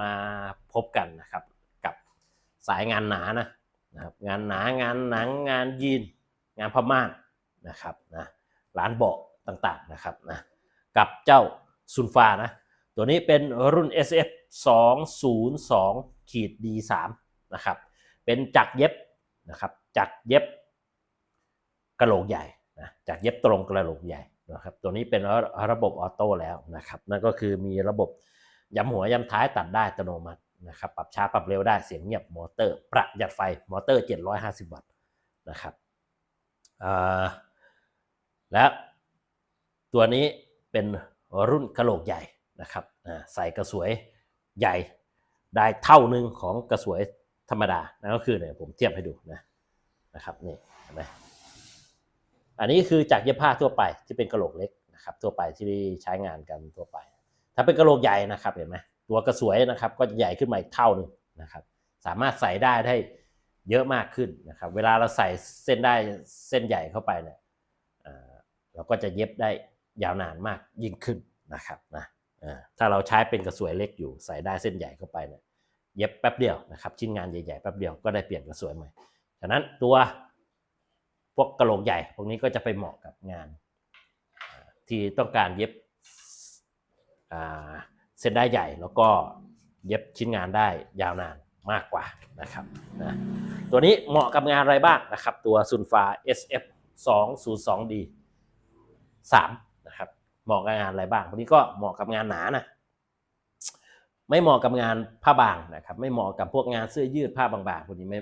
มาพบกันนะครับ กับสายงานหนานะนะครับงานหนางานหนังงานยีน งานพม่านนะครับนะร้านเบาะต่างๆนะครับนะกับเจ้าซุนฟานะตัวนี้เป็นรุ่น SF 202ขีด D3 นะครับเป็นจักรเย็บนะครับจักรเย็บกระโหลกใหญ่นะจักรเย็บตรงกระโหลกใหญ่นะครับตัวนี้เป็นระบบออโต้แล้วนะครับนั่นก็คือมีระบบ ย้ำหัวย้ำท้ายตัดได้อัตโนมัตินะครับปรับช้าปรับเร็วได้เสียงเงียบมอเตอร์ ประหยัดไฟมอเตอร์ 750 วัตต์นะครับและตัวนี้เป็นรุ่นกระโหลกใหญ่นะครับใส่กระสวยใหญ่ได้เท่าหนึ่งของกระสวยธรรมดานั่นก็คือเนี่ยผมเทียบให้ดูนะนะครับนี่เห็นไหมอันนี้คือจากเย็บผ้าทั่วไปที่เป็นกระโหลกเล็กนะครับทั่วไปที่ใช้งานกันทั่วไป ถ้าเป็นกระโหลกใหญ่นะครับเห็นไหมตัวกระสวยนะครับก็จะใหญ่ขึ้นมาอีกเท่าหนึ่งนะครับ สามารถใส่ได้ได้เยอะมากขึ้นนะครับ เวลาเราใส่เส้นได้เส้นใหญ่เข้าไปเนี่ยเราก็จะเย็บได้ยาวนานมากยิ่งขึ้นนะครับนะถ้าเราใช้เป็นกระสวยเล็กอยู่ใส่ได้เส้นใหญ่เข้าไปเนี่ยเย็บแป๊บเดียวนะครับ ชิ้นงานใหญ่ๆแป๊บเดียวก็ได้เปลี่ยนกระสวยใหม่ฉะนั้นตัวพวกกระโหลกใหญ่พวกนี้ก็จะไปเหมาะกับงานที่ต้องการเย็บ เส้นได้ใหญ่แล้วก็เย็บชิ้นงานได้ยาวนานมากกว่านะครับนะตัวนี้เหมาะกับงานอะไรบ้างนะครับ ตัวซุนฟา SF 2 0 2 D 3นะครับเหมาะกับงานอะไรบ้างวันนี้ก็เหมาะกับงานหนานะไม่เหมาะกับงานผ้าบางนะครับไม่เหมาะกับพวกงานเสื้อยืดผ้าบางๆพวกนี้ไม่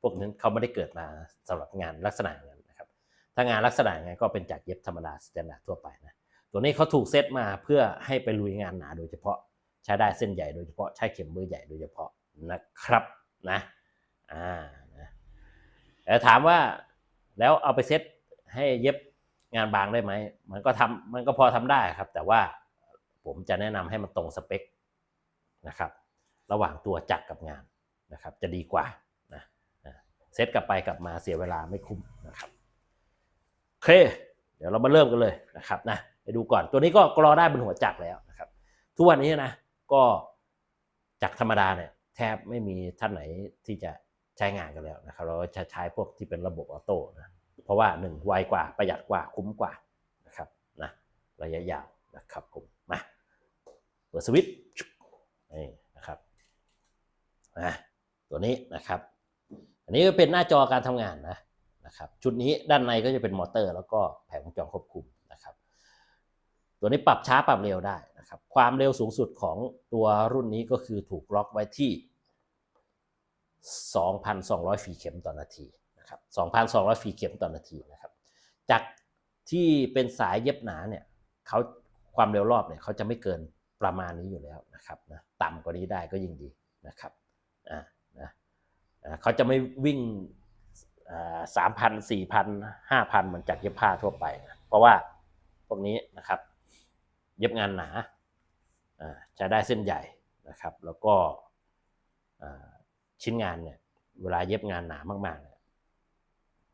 พวกนั้นเขาไม่ได้เกิดมาสำหรับงานลักษณะอย่างนั้นนะครับถ้างานลักษณะอย่างนั้นก็เป็นจากเย็บธรรมดาสแตนดาร์ดทั่วไปนะ ตัวนี้เขาถูกเซตมาเพื่อให้ไปลุยงานหนาโดยเฉพาะใช้ได้เส้นใหญ่โดยเฉพาะใช้เข็มมือใหญ่โดยเฉพาะนะครับนะอ่านะแต่ถามว่าแล้วเอาไปเซตให้เย็บงานบางได้ไหมมันก็ทำมันก็พอทำได้ครับ แต่ว่าผมจะแนะนำให้มันตรงสเปคนะครับ ระหว่างตัวจักรกับงานนะครับ จะดีกว่านะเซตกลับไปกลับมาเสียเวลาไม่คุ้มนะครับโอเค เดี๋ยวเรามาเริ่มกันเลยนะครับนะ ไปดูก่อน ตัวนี้ก็กรอได้บนหัวจักรแล้วนะครับ ทุกวันนี้นะ ก็จักรธรรมดาเนี่ยแทบไม่มีท่านไหนที่จะใช้งานกันแล้วนะครับ เราจะใช้พวกที่เป็นระบบออโต้นะเพราะว่าหนึ่งไวกว่าประหยัดกว่าคุ้มกว่านะครับนะระยะยาวนะครับผมมาเปิดสวิตช์นี่นะครับนะตัวนี้นะครับ อันนี้ก็เป็นหน้าจอการทำงานนะนะครับ ชุดนี้ด้านในก็จะเป็นมอเตอร์ แล้วก็แผงวงจรควบคุม ตัวนี้ปรับช้าปรับเร็วได้นะครับ ความเร็วสูงสุดของตัวรุ่นนี้ก็คือถูกล็อกไว้ที่ 2,200 ฝีเข็มต่อนาทีนะครับ 2,200 ฝีเข็มต่อนาทีนะครับ จากที่เป็นสายเย็บหนาเนี่ยเขาความเร็วรอบเนี่ยเขาจะไม่เกินประมาณนี้อยู่แล้วนะครับนะต่ำกว่านี้ได้ก็ยิ่งดีนะครับอ่านะเขาจะไม่วิ่งสามพันสี่พันห้าพันเหมือนจากเย็บผ้าทั่วไปนะเพราะว่าพวกนี้นะครับ เย็บงานหนาจะได้เส้นใหญ่นะครับ แล้วก็ชิ้นงานเนี่ยเวลาเย็บงานหนามากๆเนี่ย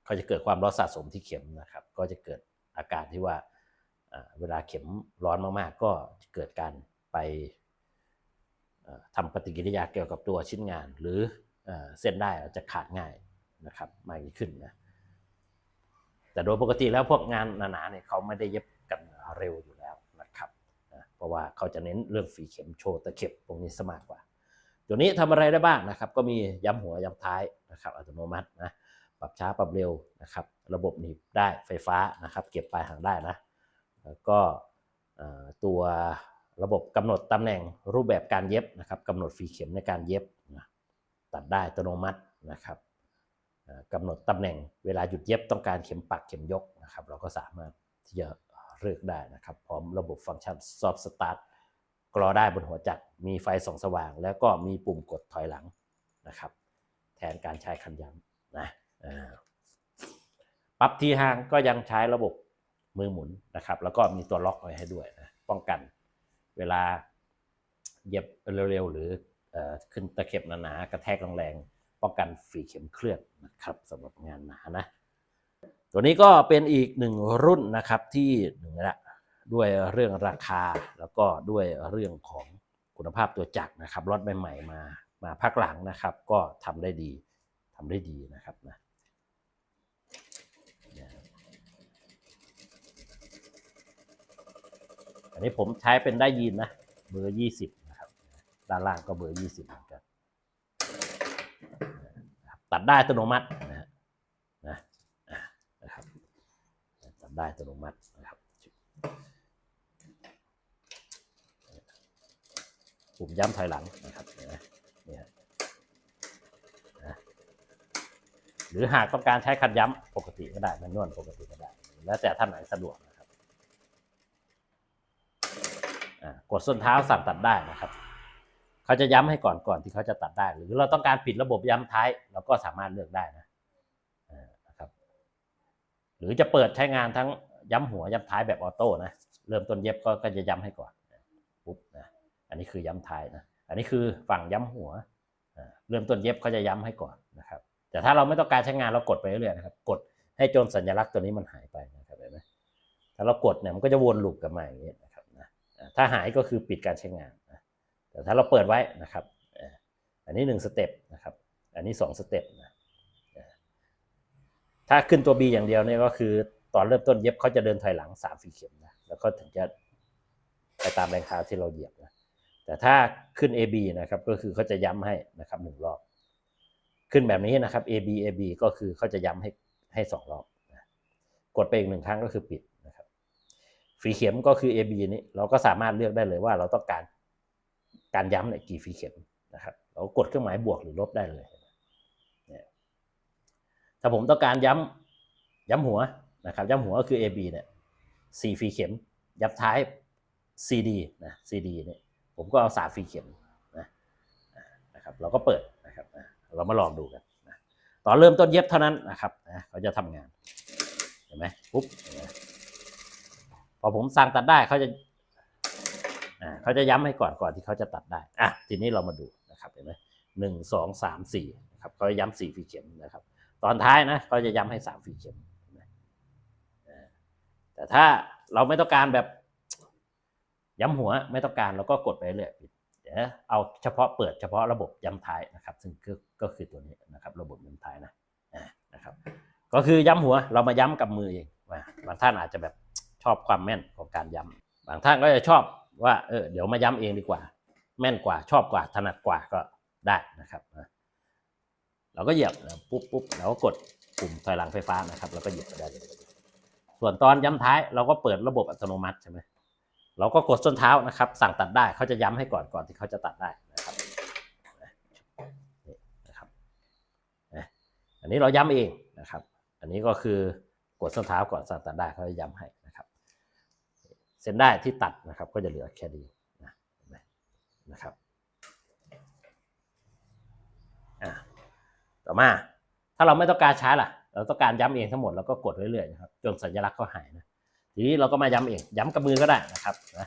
เขาจะเกิดความร้อนสะสมที่เข็มนะครับ ก็จะเกิดอาการที่ว่าเวลาเข็มร้อนมากๆ ก็เกิดการไปเอ่อทำปฏิกิริยาเกี่ยวกับตัวชิ้นงาน หรือเส้นได้อาจจะขาดง่ายนะครับมากยิ่งขึ้นนะแต่โดยปกติแล้วพวกงานหนาๆเนี่ยเขาไม่ได้เย็บกันเร็วอยู่ ราะว่าเขาจะเน้นเรื่องฝีเข็มโชว์ตะเข็บพวกนี้สมากกว่า ตัวนี้ทำอะไรได้บ้างนะครับ ก็มีย้ำหัวย้ำท้ายนะครับอัตโนมัตินะปรับช้าปรับเร็วนะครับ ระบบหนีบได้ไฟฟ้านะครับ เก็บปลายหางได้นะแล้วก็ตัวระบบกำหนดตำแหน่งรูปแบบการเย็บนะครับกำหนดฝีเข็มในการเย็บนะตัดได้อัตโนมัตินะครับกำหนดตำแหน่งเวลาหยุดเย็บต้องการเข็มปักเข็มยกนะครับ เราก็สามารถที่จะ เลือกได้นะครับ พร้อมระบบฟังก์ชัน Soft Start กรอได้บนหัวจักรมีไฟส่องสว่าง แล้วก็มีปุ่มกดถอยหลังนะครับ แทนการใช้คันย้ำนะปรับทีห่างก็ยังใช้ระบบมือหมุนนะครับ แล้วก็มีตัวล็อกไว้ให้ด้วยนะป้องกันเวลาเหย็บเร็วๆ หรืออขึ้นตะเข็บหนาๆกระแทกแรงๆป้องกันฝีเข็มเคลื่อนนะครับสำหรับงานหนานะ ตัวนี้ก็เป็นอีกหนึ่งรุ่นนะครับที่หนึ่งละด้วยเรื่องราคาแล้วก็ด้วยเรื่องของคุณภาพตัวจักรนะครับรถใหม่ๆมามาภาคหลังนะครับ ก็ทำได้ดีทำได้ดีนะครับนะอันนี้ผมใช้เป็นได้ยีนนะเบอร์ยี่สิบนะครับ ด้านล่างก็เบอร์ยี่สิบเหมือนกันตัดได้อัตโนมัตินะนะอะนะครับตัด ได้อัตโนมัตินะครับปุ่มย้ำถอยหลังนะครับเห็นไหมเนี่ยนะหรือหากต้องการใช้คันย้ำปกติก็ได้แมนนวลปกติก็ได้ แล้วแต่ท่านไหนสะดวกนะครับกดส้นเท้าสั่งตัดได้นะครับ เขาจะย้ำให้ก่อนก่อนที่เขาจะตัดได้ หรือเราต้องการปิดระบบย้ำท้ายเราก็สามารถเลือกได้นะ หรือจะเปิดใช้งานทั้งย้ำหัวย้ำท้ายแบบออโต้นะเริ่มต้นเย็บก็ก็จะย้ำให้ก่อนปุ๊บนะอันนี้คือย้ำท้ายนะอันนี้คือฝั่งย้ำหัวเริ่มต้นเย็บเขาจะย้ำให้ก่อนนะครับ แต่ถ้าเราไม่ต้องการใช้งานเรากดไปเรื่อยๆนะครับ กดให้จนสัญลักษณ์ตัวนี้มันหายไปนะครับเห็นไหมถ้าเรากดเนี่ยมันก็จะวนลูปกลับมาอย่างนี้นะครับนะถ้าหายก็คือปิดการใช้งานนะแต่ถ้าเราเปิดไว้นะครับ อันนี้หนึ่งสเต็ปนะครับ อันนี้สองสเต็ปน ถ้าขึ้นตัว B อย่างเดียวเนี่ยก็คือตอนเริ่มต้นเย็บเขาจะเดินถอยหลังสามฝีเข็มนะแล้วก็ถึงจะไปตามแรงเท้าที่เราเหยียบนะแต่ถ้าขึ้น AB นะครับก็คือเขาจะย้ำให้นะครับหนึ่งรอบ ขึ้นแบบนี้นะครับ AB AB ก็คือเขาจะย้ำให้ให้สองรอบนะกดไปอีกหนึ่งครั้งก็คือปิดนะครับฝีเข็มก็คือ AB นี้เราก็สามารถเลือกได้เลยว่าเราต้องการการย้ำเนี่ยกี่ฝีเข็มนะครับเรากดเครื่องหมายบวกหรือลบได้เลย ถ้าผมต้องการย้ำย้ำหัวนะครับย้ำหัวก็คือ AB เนี่ยสี่ฝีเข็มย้ำท้าย CD นะ CD เนี่ยผมก็เอาสามฟรีเข็มนะนะครับเราก็เปิดนะครับเรามาลองดูกันนะตอนเริ่มต้นเย็บเท่านั้นนะครับนะเขาจะทำงานเห็นไหมปุ๊บนไหมพอผมสั่งตัดได้เขาจะเขาจะย้ำให้ก่อนก่อนที่เขาจะตัดได้ อะ ทีนี้เรามาดูนะครับ เห็นไหมหนึ่งสองสามสี่นะครับเขาจะย้ำสี่ฟีเข็มนะครับ ตอนท้ายนะเขาจะย้ำให้สามฟีเข็มเห็นไหมอ่าแต่ถ้าเราไม่ต้องการแบบย้ำหัวไม่ต้องการเราก็กดไปเรื่อยเดี๋ยวเอาเฉพาะเปิดเฉพาะระบบย้ำท้ายนะครับ ซึ่งก็ก็คือตัวนี้นะครับ ระบบย้ำท้ายนะนะครับ ก็คือย้ำหัวเรามาย้ำกับมือเองบางท่านอาจจะแบบชอบความแม่นของการย้ำบางท่านก็จะชอบว่าเออเดี๋ยวมาย้ำเองดีกว่า แม่นกว่าชอบกว่าถนัดกว่าก็ได้นะครับ เราก็เหยียบปุ๊บปุ๊บเราก็กดปุ่มถอยหลังไฟฟ้านะครับ แล้วก็เหยียบไปได้เลยส่วนตอนย้ำท้ายเราก็เปิดระบบอัตโนมัติใช่ไหมเราก็กดส้นเท้านะครับ สั่งตัดได้เขาจะย้ำให้ก่อนก่อนที่เขาจะตัดได้นะครับนี่นะครับอันนี้เราย้ำเองนะครับ อันนี้ก็คือกดส้นเท้าก่อนสั่งตัดได้เขาจะย้ำให้นะครับ เส้นได้ที่ตัดนะครับ ก็จะเหลือแค่นี้นะนะครับอะ ต่อมา ถ้าเราไม่ต้องการใช้ล่ะ เราต้องการย้ำเองทั้งหมดเราก็กดเรื่อยๆนะครับจนสัญลักษณ์เขาหายนะทีนี้เราก็มาย้ำเอง ย้ำกับมือก็ได้นะครับนะ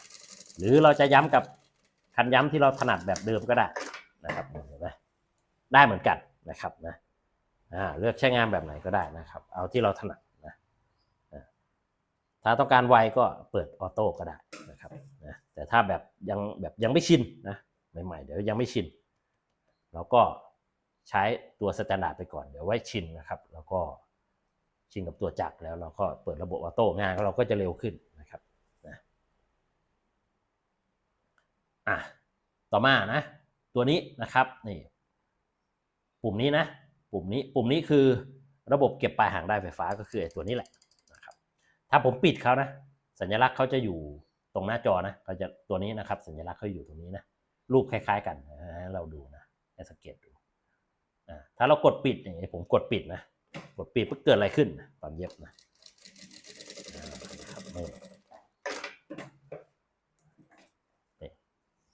หรือเราจะย้ำกับคันย้ำที่เราถนัดแบบเดิมก็ได้นะครับเห็นไหมได้เหมือนกันนะครับนะเลือกใช้งานแบบไหนก็ได้นะครับ เอาที่เราถนัดนะถ้าต้องการไวก็เปิดออโต้ก็ได้นะครับนะแต่ถ้าแบบยังแบบยังไม่ชินนะใหม่ๆเดี๋ยวยังไม่ชิน เราก็ ใช้ตัวสแตนดาร์ดไปก่อนเดี๋ยวไว้ชินนะครับ แล้วก็ชินกับตัวจักรแล้วเราก็เปิดระบบออโต้งานเราก็จะเร็วขึ้นนะครับนะอะต่อมานะ ตัวนี้นะครับนี่ปุ่มนี้นะ ปุ่มนี้ปุ่มนี้คือระบบเก็บปลายหางได้ไฟฟ้าก็คือไอ้ตัวนี้แหละนะครับ ถ้าผมปิดเขานะ สัญลักษณ์เขาจะอยู่ตรงหน้าจอนะเขาจะตัวนี้นะครับ สัญลักษณ์เขาอยู่ตรงนี้นะรูปคล้าย ๆ กันให้เราดูนะให้สังเกตดู ถ้าเรากดปิดเนี่ยผมกดปิดนะ กดปิดเพื่อเกิดอะไรขึ้น ตอนเย็บนะ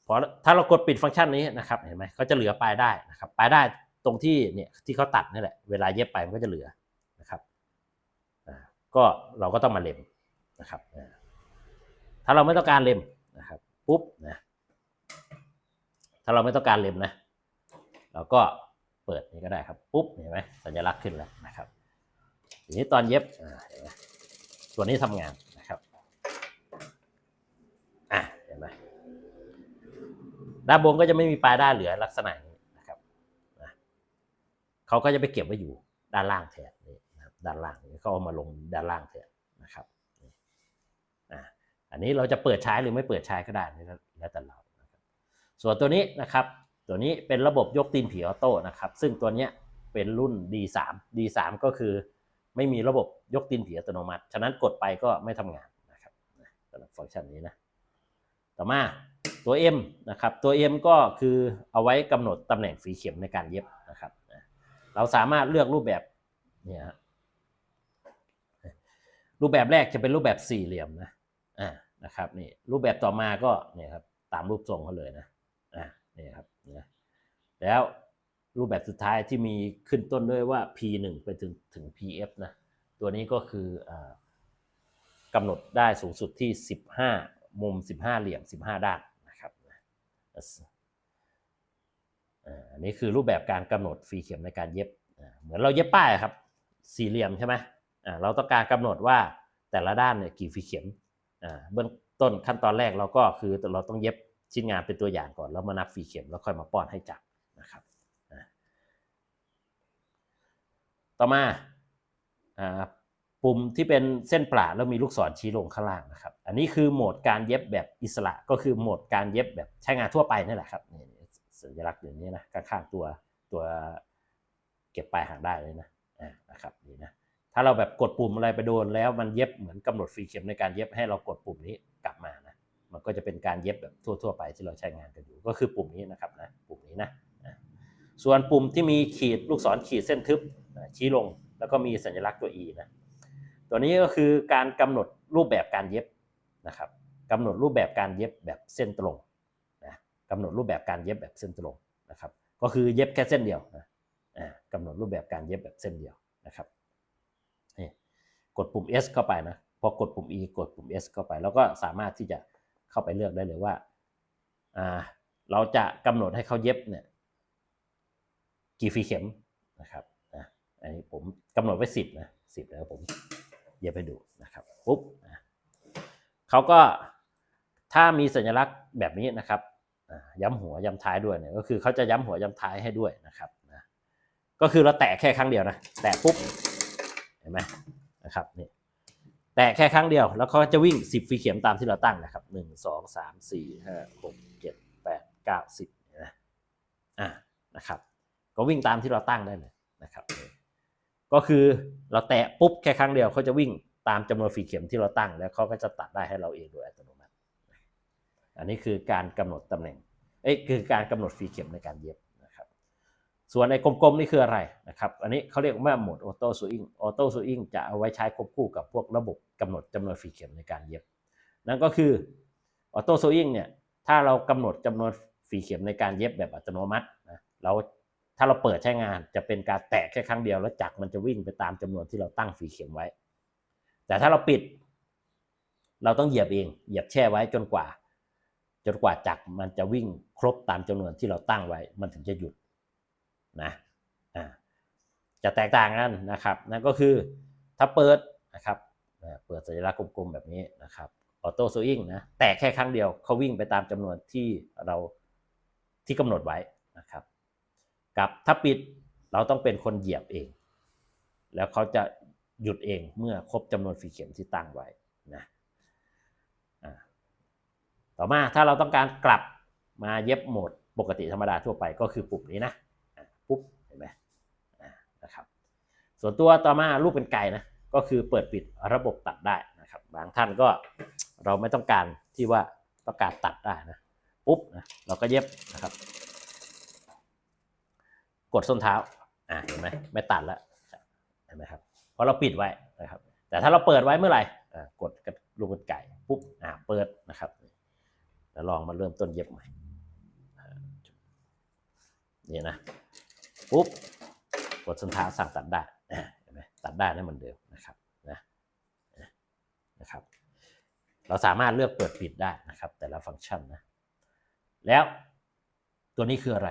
พอถ้าเรากดปิดฟังก์ชันนี้นะครับ เห็นไหมเขาจะเหลือปลายได้นะครับ ปลายได้ตรงที่เนี่ยที่เขาตัดนี่แหละ เวลาเย็บไปมันก็จะเหลือนะครับก็เราก็ต้องมาเล็มนะครับ ถ้าเราไม่ต้องการเล็มนะครับ ปุ๊บนะ ถ้าเราไม่ต้องการเล็มนะ เราก็ ปิดนี่ก็ได้ครับปุ๊บเห็นไหมสัญลักษณ์ขึ้นแล้วนะครับทีนี้ตอนเย็บเห็นไหมตัวนี้ทำงานนะครับอะเห็นไหมด้านบนก็จะไม่มีปลายด้านเหลือลักษณะนี้นะครับนะเขาก็จะไปเก็บไว้อยู่ด้านล่างแทนนี่นะครับด้านล่างนี่เขาเอามาลงด้านล่างแทนนะครับอ่าอันนี้เราจะเปิดใช้หรือไม่เปิดใช้ก็ได้นี่แล้วแต่เราส่วนตัวนี้นะครับ ตัวนี้เป็นระบบยกตีนผีออโต้นะครับ ซึ่งตัวนี้เป็นรุ่น D3 D3 ก็คือไม่มีระบบยกตีนผีอัตโนมัติ ฉะนั้นกดไปก็ไม่ทำงานนะครับสำหรับฟังก์ชันนี้นะ ต่อมาตัว M นะครับตัว M ก็คือเอาไว้กำหนดตำแหน่งฝีเข็มในการเย็บนะครับเราสามารถเลือกรูปแบบเนี่ยฮะรูปแบบแรกจะเป็นรูปแบบสี่เหลี่ยมนะอ่านะครับนี่รูปแบบต่อมาก็เนี่ยครับตามรูปทรงเขาเลยนะอ่านี่ครับ แล้วรูปแบบสุดท้ายที่มีขึ้นต้นด้วยว่า P1 ไปถึงถึง PF นะ ตัวนี้ก็คืออกำหนดได้สูงสุดที่ 15 มุม 15 เหลี่ยม 15 ด้านนะครับอ่าอันนี้คือรูปแบบการกำหนดฟรีเข็มในการเย็บ เหมือนเราเย็บป้ายครับ สี่เหลี่ยมใช่ไหมอ่าเราต้องการกำหนดว่าแต่ละด้านเนี่ยกี่ฟรีเข็มอ่าเบื้องต้นขั้นตอนแรกเราก็คือเราต้องเย็บชิ้นงานเป็นตัวอย่างก่อน แล้วมานับฟรีเข็มแล้วค่อยมาป้อนให้จับอ่า ต่อมาปุ่มที่เป็นเส้นปราแล้วมีลูกศรชี้ลงข้างล่างนะครับ อันนี้คือโหมดการเย็บแบบอิสระก็คือโหมดการเย็บแบบใช้งานทั่วไปนี่แหละครับสัญลักษณ์อย่างนี้นะข้างๆตัวตัวเก็บปลายหางได้เลยนะนะครับนี่นะถ้าเราแบบกดปุ่มอะไรไปโดนแล้วมันเย็บเหมือนกำหนดฟรีเข็มในการเย็บให้เรากดปุ่มนี้กลับมานะมันก็จะเป็นการเย็บแบบทั่ว ๆ ไปที่เราใช้งานกันอยู่ ก็คือปุ่มนี้นะครับนะปุ่มนี้นะส่วนปุ่มที่มีขีดลูกศรขีดเส้นทึบ ชี้ลงแล้วก็มีสัญลักษณ์ตัว E นะตัวนี้ก็คือการกำหนดรูปแบบการเย็บนะครับกำหนดรูปแบบการเย็บแบบเส้นตรงนะกำหนดรูปแบบการเย็บแบบเส้นตรงนะครับก็คือเย็บแค่เส้นเดียวนะกำหนดรูปแบบการเย็บแบบเส้นเดียวนะครับนี่กดปุ่ม S เข้าไปนะพอกดปุ่ม E กดปุ่ม S เข้าไป แล้วก็สามารถที่จะเข้าไปเลือกได้เลยว่าเราจะกำหนดให้เขาเย็บเนี่ยกี่ฟีเข็มนะครับ อันนี้ผมกำหนดไว้สิบนะสิบแล้วผมเย็บให้ดูนะครับปุ๊บนะเขาก็ถ้ามีสัญลักษณ์แบบนี้นะครับย้ำหัวย้ำท้ายด้วยเนี่ยก็คือเขาจะย้ำหัวย้ำท้ายให้ด้วยนะครับนะก็คือเราแตะแค่ครั้งเดียวนะแตะปุ๊บเห็นไหมนะครับนี่แตะแค่ครั้งเดียว แล้วเขาจะวิ่ง 10ฟรีเข็มตามที่เราตั้งนะครับ 1 2 3 4 5 6 7 8 9 10นะอ่านะครับ ก็วิ่งตามที่เราตั้งได้เลยนะครับ ก็คือเราแตะปุ๊บแค่ครั้งเดียวเขาจะวิ่งตามจำนวนฟีเข็มที่เราตั้ง แล้วเขาก็จะตัดได้ให้เราเองโดยอัตโนมัติ อันนี้คือการกำหนดตำแหน่งเอ้คือการกำหนดฟีเข็มในการเย็บนะครับ ส่วนไอ้กลมๆนี่คืออะไรนะครับ อันนี้เขาเรียกว่าโหมดออโต้สวิงออโต้สวิงจะเอาไว้ใช้ควบคู่กับพวกระบบกำหนดจำนวนฝีเข็มในการเย็บ นั่นก็คือออโต้สวิงเนี่ยถ้าเรากำหนดจำนวนฝีเข็มในการเย็บแบบอัตโนมัตินะเรา ถ้าเราเปิดใช้งานจะเป็นการแตะแค่ครั้งเดียวแล้วจักรมันจะวิ่งไปตามจำนวนที่เราตั้งฝีเข็มไว้ แต่ถ้าเราปิด เราต้องเหยียบเอง เหยียบแช่ไว้จนกว่า จนกว่าจักรมันจะวิ่งครบตามจำนวนที่เราตั้งไว้ มันถึงจะหยุดนะอ่าจะแตกต่างกันนะครับนั่นก็คือถ้าเปิดนะครับเปิดสัญลักษณ์กลมๆแบบนี้นะครับออโต้โซอิงนะแตะแค่ครั้งเดียวเขาวิ่งไปตามจำนวนที่เราที่กำหนดไว้ ครับถ้าปิดเราต้องเป็นคนเหยียบเอง แล้วเขาจะหยุดเองเมื่อครบจำนวนฝีเข็มที่ตั้งไว้นะต่อมาถ้าเราต้องการกลับมาเย็บโหมดปกติธรรมดาทั่วไปก็คือปุ่มนี้นะปุ๊บเห็นไหมนะครับส่วนตัวต่อมารูปเป็นไก่นะก็คือเปิดปิดระบบตัดได้นะครับบางท่านก็เราไม่ต้องการที่ว่าต้องการตัดได้นะปุ๊บนะเราก็เย็บนะครับ กดส้นเท้าอ่าเห็นไหมไม่ตัดแล้วเห็นไหมครับเพราะเราปิดไว้นะครับ แต่ถ้าเราเปิดไว้เมื่อไหร่อ่ากดกับลูกเป็นไก่ปุ๊บอ่าเปิดนะครับแล้วลองมาเริ่มต้นเย็บใหม่นี่นะปุ๊บกดส้นเท้าสั่งตัดได้เห็นไหมตัดได้ได้เหมือนเดิมนะครับนะนะครับ เราสามารถเลือกเปิดปิดได้นะครับ แต่ละฟังก์ชันนะแล้วตัวนี้คืออะไร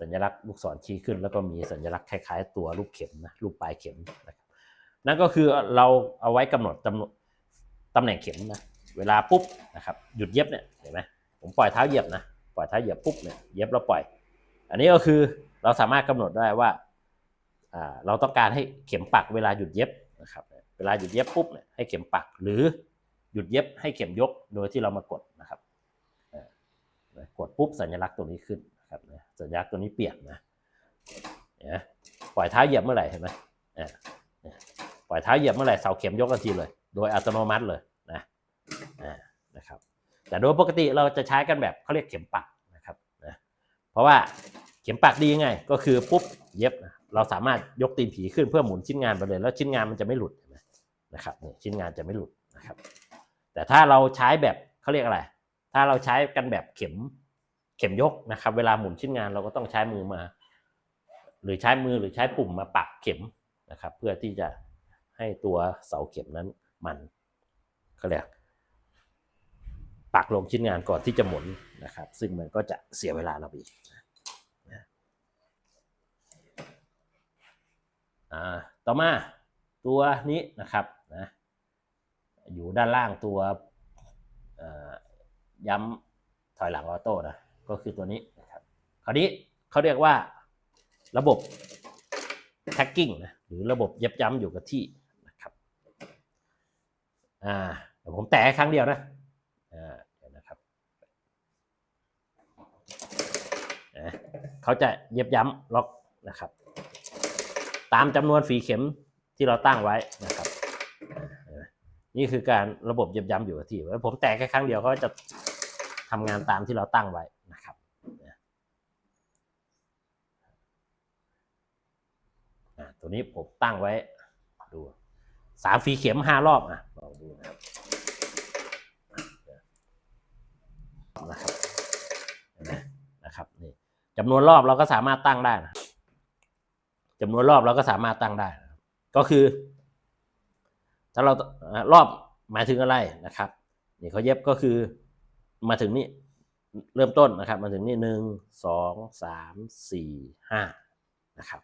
สัญลักษณ์ลูกศรชี้ขึ้น แล้วก็มีสัญลักษณ์คล้าย ๆ ตัวรูปเข็มนะรูปปลายเข็มนะครับนั่นก็คือเราเอาไว้กำหนดตำแหน่งเข็มนะเวลาปุ๊บนะครับหยุดเย็บเนี่ยเห็นไหมผมปล่อยเท้าเหยียบนะปล่อยเท้าเหยียบปุ๊บเนี่ยเย็บแล้วปล่อย อันนี้ก็คือเราสามารถกำหนดได้ว่าเราต้องการให้เข็มปักเวลาหยุดเย็บนะครับเวลาหยุดเย็บปุ๊บเนี่ยให้เข็มปักหรือหยุดเย็บให้เข็มยกโดยที่เรามากดนะครับกดปุ๊บสัญลักษณ์ตัวนี้ขึ้น ครับนะสัญลักษณ์ตัวนี้เปลี่ยนนะนไหมปล่อยเท้าเหยียบเมื่อไหร่เห็นไหมอ่าปล่อยเท้าเหยียบเมื่อไหร่เสาเข็มยกทันทีเลย โดยอัตโนมัติเลยนะอ่านะครับแต่โดยปกติเราจะใช้กันแบบเขาเรียกเข็มปักนะครับนะเพราะว่าเข็มปักดียังไง ก็คือปุ๊บเย็บนะเราสามารถยกตีนผีขึ้นเพื่อหมุนชิ้นงานไปเลย แล้วชิ้นงานมันจะไม่หลุดนไหมนะครับนี่ชิ้นงานจะไม่หลุดนะครับ แต่ถ้าเราใช้แบบเขาเรียกอะไร ถ้าเราใช้กันแบบเข็ม เข็มยกนะครับ เวลาหมุนชิ้นงานเราก็ต้องใช้มือมา หรือใช้มือหรือใช้ปุ่มมาปักเข็มนะครับ เพื่อที่จะให้ตัวเสาเข็มนั้นมันเขาเรียกปักลงชิ้นงานก่อนที่จะหมุนนะครับ ซึ่งมันก็จะเสียเวลาเราอีกนะต่อมาตัวนี้นะครับนะอยู่ด้านล่างตัวย้ำถอยหลังออโต้นะ ก็คือตัวนี้นะครับคราวนี้เขาเรียกว่าระบบ tagging นะหรือระบบเย็บย้ำอยู่กับที่นะครับอ่าเดี๋ยวผมแตะครั้งเดียวนะอ่าเดี๋ยวนะครับเขาจะเย็บย้ำล็อกนะครับ ตามจำนวนฝีเข็มที่เราตั้งไว้นะครับ นี่คือการระบบเย็บย้ำอยู่กับที่แล้วผมแตะแค่ครั้งเดียวเขาจะ ทำงานตามที่เราตั้งไว้นะครับตัวนี้ผมตั้งไว้ดูสามฝีเข็มห้ารอบอะลองดูนะครับนะครับนะครับนี่จำนวนรอบเราก็สามารถตั้งได้นะจำนวนรอบเราก็สามารถตั้งได้นะครับก็คือ ถ้าเรารอบหมายถึงอะไรนะครับ นี่เขาเย็บก็คือ มาถึงนี่เริ่มต้นนะครับ มาถึงนี่หนึ่งสองสามสี่ห้านะครับ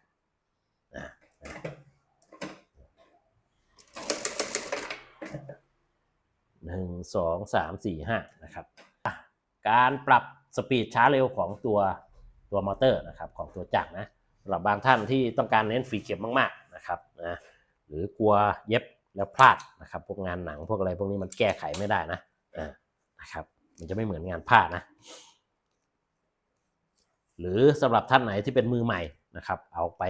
หนึ่งสองสามสี่ห้านะครับการปรับสปีดช้าเร็วของตัวตัวมอเตอร์นะครับของตัวจักรนะสำหรับบางท่านที่ต้องการเน้นฝีเข็มมากๆนะครับนะหรือกลัวเย็บแล้วพลาดนะครับ พวกงานหนังพวกอะไรพวกนี้มันแก้ไขไม่ได้นะนะครับ มันจะไม่เหมือนงานผ้านะ หรือสำหรับท่านไหนที่เป็นมือใหม่นะครับ เอาไป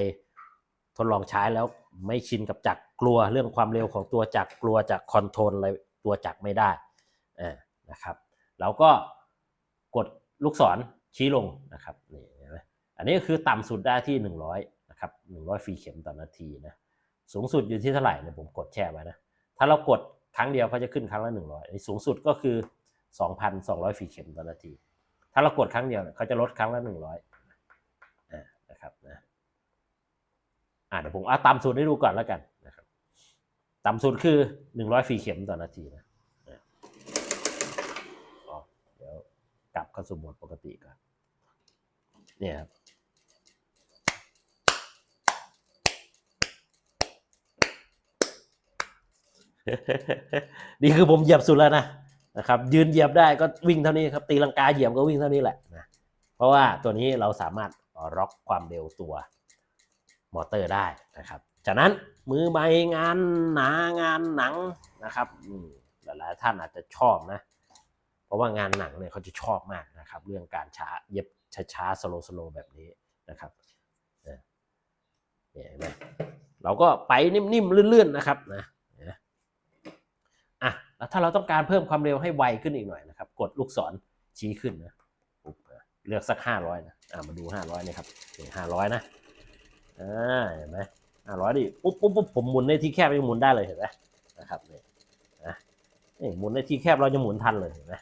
ทดลองใช้แล้วไม่ชินกับจักรกลัวเรื่องความเร็วของตัวจักรกลัวจากคอนโทรลอะไรตัวจักรไม่ได้อ่านะครับเราก็กดลูกศรชี้ลงนะครับนี่เห็นไหมอันนี้คือต่ำสุดได้ที่ 100นะครับ100ฟรีเข็มต่อนาทีนะสูงสุดอยู่ที่เท่าไหร่เนี่ยผมกดแช่ไว้นะถ้าเรากดครั้งเดียวเขาจะขึ้นครั้งละ 100ไอ้สูงสุดก็คือ 2,200ฟรีเข็มต่อนาที ถ้าเรากดครั้งเดียวเนี่ยเขาจะลดครั้งละ 100อ่านะครับนะอ่าเดี๋ยวผมเอาต่ำสุดให้ดูก่อนแล้วกันนะครับต่ำสุดคือ 100ฟรีเข็มต่อนาทีนะเดี๋ยวกลับเข้าสู่โหมดปกติก่อนเนี่ยครับนี่คือผมเหยียบสุดแล้วนะ นะครับยืนเหยียบได้ก็วิ่งเท่านี้ครับตีลังกาเหยียบก็วิ่งเท่านี้แหละนะเพราะว่าตัวนี้เราสามารถล็อกความเร็วตัวมอเตอร์ได้นะครับ จากนั้นมือใบงานหนางานหนังนะครับหลายๆท่านอาจจะชอบนะ เพราะว่างานหนังเนี่ยเขาจะชอบมากนะครับ เรื่องการช้าเย็บช้าๆสโลสโลแบบนี้นะครับเนี่ยเห็นไหมเราก็ไปนิ่มๆเลื่อนๆนะครับนะ ถ้าเราต้องการเพิ่มความเร็วให้ไวขึ้นอีกหน่อยนะครับ กดลูกศรชี้ขึ้นนะเลือกสักห้าร้อยนะอะมาดูห้าร้อยนี่ครับนี่ห้าร้อยนะอ่าเห็นไหมห้าร้อยดิปุ๊บปุ๊บปุ๊บผมหมุนในที่แคบยังหมุนได้เลยเห็นไหมนะครับนี่นะนี่หมุนในที่แคบเราจะหมุนทันเลยเห็นไหม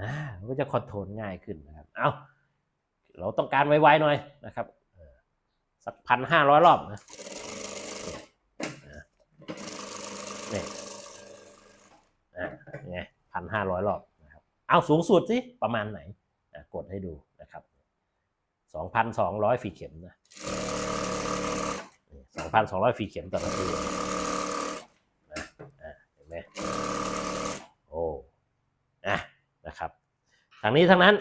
อ่ามันก็จะคอนโทรลง่ายขึ้นนะครับ เอาเราต้องการไวๆหน่อยนะครับสักพันห้าร้อยรอบนะ 1,500 รอบนะครับเอาสูงสุดสิประมาณไหนนะกดให้ดูนะครับ 2,200 ฝีเข็มนะ2,200 ฝีเข็มต่อนาทีนะเห็นไหมโอ้นะนะครับทางนี้ทั้งนั้น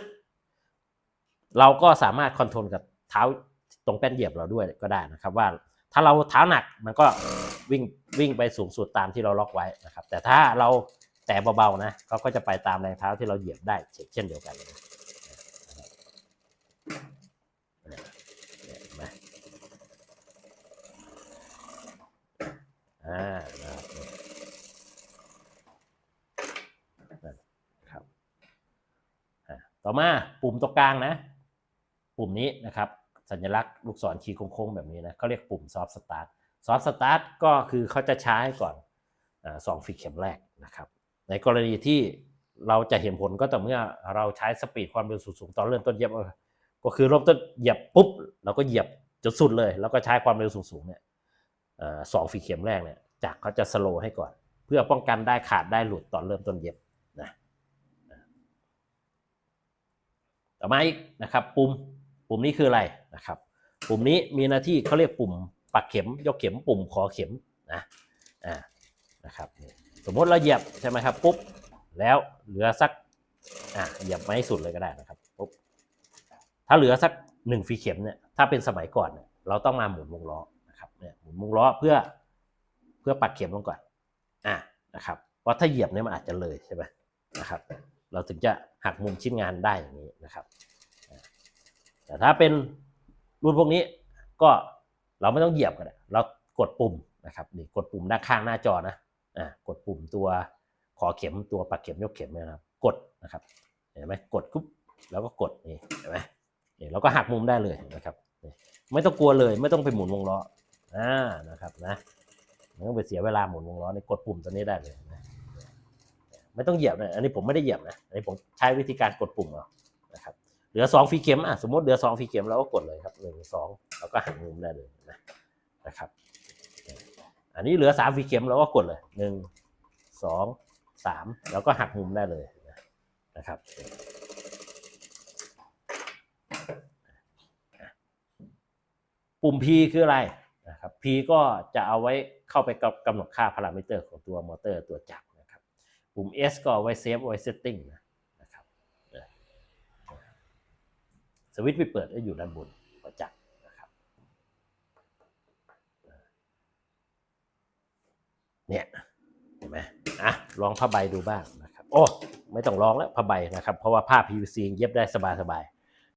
เราก็สามารถคอนโทรลกับเท้าตรงแป้นเหยียบเราด้วยก็ได้นะครับว่าถ้าเราเท้าหนักมันก็วิ่งวิ่งไปสูงสุดตามที่เราล็อกไว้นะครับ แต่ถ้าเรา แตะเบาๆนะเขาก็จะไปตามแรงเท้าที่เราเหยียบได้เช่นเดียวกันเลยนะนะครับต่อมาปุ่มตรงกลางนะ ปุ่มนี้นะครับ สัญลักษณ์ลูกศรขีดโค้งๆแบบนี้นะเขาเรียกปุ่ม soft start soft start ก็คือเขาจะใช้ก่อนอสองฟีเข็มแรกนะครับ ในกรณีที่เราจะเห็นผลก็ต่อเมื่อเราใช้สปีดความเร็วสูงตอนเริ่มต้นเหยียบก็คือเริ่มต้นเหยียบปุ๊บเราก็เหยียบจนสุดเลย แล้วก็ใช้ความเร็วสูงๆเนี่ยสองฟีเข็มแรกเนี่ยจากเขาจะสโลว์ให้ก่อน เพื่อป้องกันได้ขาดได้หลุดตอนเริ่มต้นเหยียบนะต่อมาอีกนะครับปุ่มปุ่มนี้คืออะไรนะครับ ปุ่มนี้มีหน้าที่เขาเรียกปุ่มปักเข็มยกเข็มปุ่มขอเข็มนะอ่านะครับนี่ สมมติเราเหยียบใช่ไหมครับปุ๊บแล้วเหลือสักอ่าเหยียบไม่สุดเลยก็ได้นะครับปุ๊บถ้าเหลือสักหนึ่งฟีเข็มเนี่ยถ้าเป็นสมัยก่อนเนี่ยเราต้องมาหมุนวงล้อนะครับเนี่ยหมุนวงล้อเพื่อเพื่อปักเข็มลงก่อนอ่านะครับเพราะถ้าเหยียบเนี่ยมันอาจจะเลยใช่ไหมนะครับเราถึงจะหักมุมชิ้นงานได้อย่างนี้นะครับ แต่ถ้าเป็นรุ่นพวกนี้ก็เราไม่ต้องเหยียบก็ได้เรากดปุ่มนะครับนี่กดปุ่มด้านข้างหน้าจอนะ กดปุ่มตัวขอเข็มตัวปักเข็มยกเข็มนะครับ กดนะครับ เห็นไหมกดปุ๊บแล้วก็กดนี่เห็นไหมนี่เราก็หักมุมได้เลยนะครับ ไม่ต้องกลัวเลยไม่ต้องไปหมุนวงล้ออ่านะครับนะไม่ต้องไปเสียเวลาหมุนวงล้อในกดปุ่มตัวนี้ได้เลยนะไม่ต้องเหยียบนะอันนี้ผมไม่ได้เหยียบนะอันนี้ผมใช้วิธีการกดปุ่มเอานะครับเหลือสองฟีเข็มอะสมมติเหลือสองฟีเข็มเราก็กดเลยครับหนึ่งสองเราก็หันมุมได้เลยนะนะครับ อันนี้เหลือสามฟีเข็มเราก็กดเลยหนึ่งสองสามเราก็หักมุมได้เลยนะครับ ปุ่ม P คืออะไรนะครับ P ก็จะเอาไว้เข้าไปกำหนดค่าพารามิเตอร์ของตัวมอเตอร์ตัวจักรนะครับ ปุ่ม S ก็ไว้เซฟไว้เซตติ้งนะครับสวิตช์ไปเปิดได้อยู่ด้านบนประจักรนะครับ เนี่ยเห็นไหมอะลองผ้าใบดูบ้างนะครับโอ้ไม่ต้องลองแล้วผ้าใบนะครับ เพราะว่าผ้า PVC เย็บได้สบายๆ